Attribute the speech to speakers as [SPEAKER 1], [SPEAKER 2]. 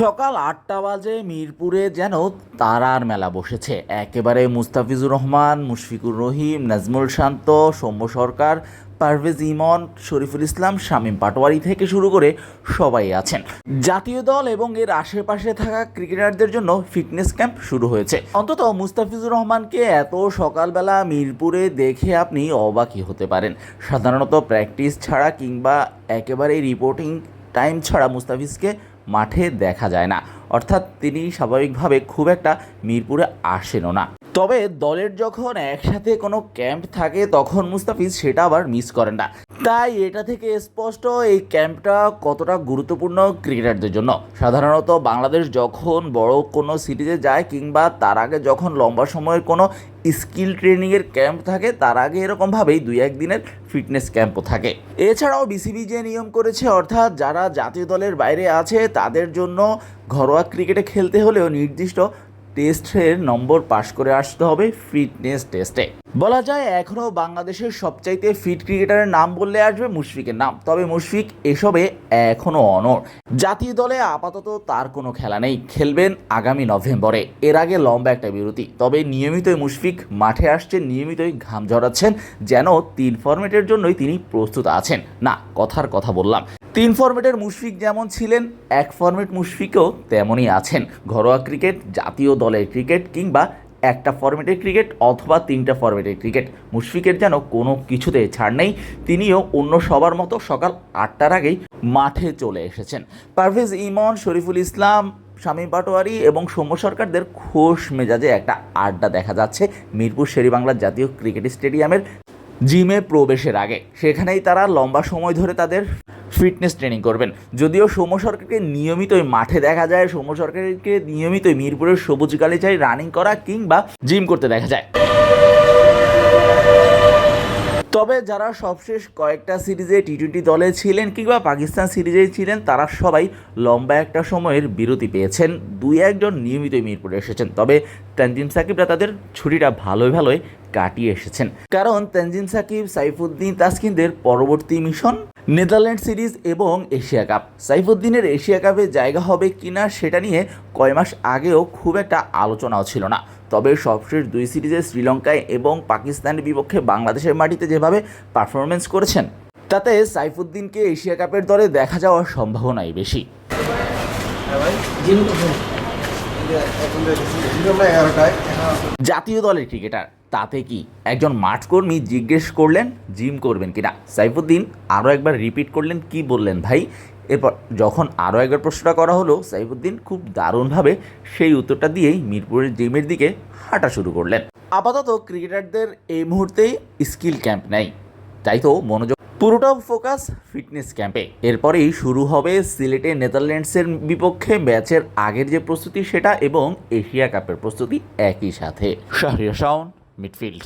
[SPEAKER 1] সকাল আটটা বাজে মিরপুরে যেন তারার মেলা বসেছে। একেবারে মুস্তাফিজুর রহমান, মুশফিকুর রহিম, নাজমুল শান্ত, সৌম্য সরকার, পারভেজ ইমন, শরীফুল ইসলাম, শামীম পাটোয়ারি থেকে শুরু করে সবাই আছেন। জাতীয় দল এবং এর আশেপাশে থাকা ক্রিকেটারদের জন্য ফিটনেস ক্যাম্প শুরু হয়েছে। অন্তত মুস্তাফিজুর রহমানকে এত সকালবেলা মিরপুরে দেখে আপনি অবাকই হতে পারেন। সাধারণত প্র্যাকটিস ছাড়া কিংবা একেবারে রিপোর্টিং টাইম ছাড়া মুস্তাফিজকে মাঠে দেখা যায় না। অর্থাৎ তিনি স্বাভাবিকভাবে খুব একটা মিরপুরে আসেনও না। তবে দলের যখন একসাথে কোনো ক্যাম্প থাকে, তখন মুস্তাফিজ সেটা আবার মিস করেন না। তাই এটা থেকে স্পষ্ট এই ক্যাম্পটা কতটা গুরুত্বপূর্ণ ক্রিকেটারদের জন্য। সাধারণত বাংলাদেশ যখন বড় কোনো সিরিজে যায় কিংবা তার আগে যখন লম্বা সময়ের কোনো স্কিল ট্রেনিংয়ের ক্যাম্প থাকে, তার আগে এরকমভাবেই দুই একদিনের ফিটনেস ক্যাম্পও থাকে। এছাড়াও বিসিবি যে নিয়ম করেছে, অর্থাৎ যারা জাতীয় দলের বাইরে আছে, তাদের জন্য ঘরোয়া ক্রিকেটে খেলতে হলেও নির্দিষ্ট টেস্টের নম্বর পাশ করে আসতে হবে ফিটনেস টেস্টে। বলা যায় এখনও বাংলাদেশের সবচাইতে ফিট ক্রিকেটারের নাম বললে আসবে মুশফিকের নাম। তবে মুশফিক এসবে এখনও অনর জাতীয় দলে আপাতত তার কোনো খেলা নেই। খেলবেন আগামী নভেম্বরে। এর আগে লম্বা একটা বিরতি। তবে নিয়মিতই মুশফিক মাঠে আসছেন, নিয়মিতই ঘাম ঝরাচ্ছেন, যেন তিন ফরম্যাটের জন্যই তিনি প্রস্তুত আছেন। না, কথার কথা বললাম। তিন ফরম্যাটের মুশফিক যেমন ছিলেন, এক ফরম্যাট মুশফিকও তেমনই আছেন। ঘরোয়া ক্রিকেট, জাতীয় দলের ক্রিকেট কিংবা একটা ফরম্যাটের ক্রিকেট অথবা তিনটা ফরম্যাটের ক্রিকেট। মুশফিকের যেন কোনো কিছুতে ছাড় নেই, তিনিও অন্য সবার মতো সকাল আটটার আগেই মাঠে চলে এসেছেন। পারভেজ ইমন, শরীফুল ইসলাম স্বামী পাটোয়ারি এবং সৌম্য সরকারদের খোশ মেজাজে একটা আড্ডা দেখা যাচ্ছে মিরপুর শেরিবাংলা জাতীয় ক্রিকেট স্টেডিয়ামের জিমে প্রবেশের আগে। সেখানেই তারা লম্বা সময় ধরে তাদের ফিটনেস ট্রেনিং করবেন। যদিও সৌম্য সরকারকে নিয়মিতই মাঠে দেখা যায়, সৌম্য সরকারকে নিয়মিতই মিরপুরের সবুজ গালিচায় রানিং করা কিংবা জিম করতে দেখা যায়। তবে যারা সবশেষ কয়েকটা সিরিজে টি টোয়েন্টি দলে ছিলেন কিংবা পাকিস্তান সিরিজে ছিলেন, তারা সবাই লম্বা একটা সময়ের বিরতি পেয়েছেন। দুই একজন নিয়মিত মিরপুরে এসেছেন। তবে তানজিম সাকিবরা তাদের ছুটিটা ভালোই ভালোই কাটিয়ে এসেছেন। কারণ তানজিম সাকিব, সাইফুদ্দিন তাসকিনদের পরবর্তী মিশন, নেদারল্যান্ড সিরিজ এবং এশিয়া কাপ। সাইফুদ্দিনের এশিয়া কাপে জায়গা হবে কিনা সেটা নিয়ে কয় মাস আগেও খুব একটা আলোচনাও ছিল না। তবে সবশেষ দুই সিরিজে শ্রীলঙ্কায় এবং পাকিস্তানের বিপক্ষে বাংলাদেশের মাটিতে যেভাবে পারফরমেন্স করেছেন, তাতে সাইফুদ্দিনকে এশিয়া কাপের দলে দেখা যাওয়ার সম্ভাবনাই বেশি। জাতীয় দলের ক্রিকেটার, তাতে কি একজন মাঠকর্মী জিজ্ঞেস করলেন, জিম করবেন কিনা? সাইফুদ্দিন আরও একবার রিপিট করলেন, কি বললেন ভাই? এরপর যখন আরও একবার প্রশ্নটা করা হলো সাইফুদ্দিন খুব দারুণভাবে সেই উত্তরটা দিয়েই মিরপুরের জিমের দিকে হাঁটা শুরু করলেন। আপাতত ক্রিকেটারদের এই মুহূর্তেই স্কিল ক্যাম্প নেই। তাই তো মনোযোগ পুরোটা ফোকাস ফিটনেস ক্যাম্পে। এরপরেই শুরু হবে সিলেটে নেদারল্যান্ডসের বিপক্ষে ম্যাচের আগের যে প্রস্তুতি সেটা এবং এশিয়া কাপের প্রস্তুতি একই সাথে। শাহরিয়া শাওন মিডফিল্ড।